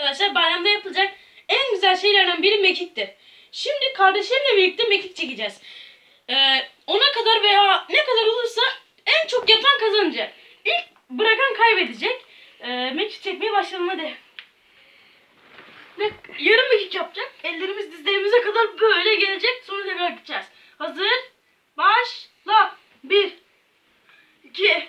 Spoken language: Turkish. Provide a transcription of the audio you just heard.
arkadaşlar bayramda yapılacak en güzel şeylerden biri mekiktir. Şimdi kardeşlerimle birlikte mekik çekeceğiz. Ee, ona kadar veya ne kadar olursa en çok yapan kazanacak. İlk bırakan kaybedecek. Ee, mekik çekmeye başlayalım hadi. Yarım mekik yapacak. Ellerimiz dizlerimize kadar böyle gelecek. Sonra tekrar gideceğiz. Hazır. Başla. Bir. iki,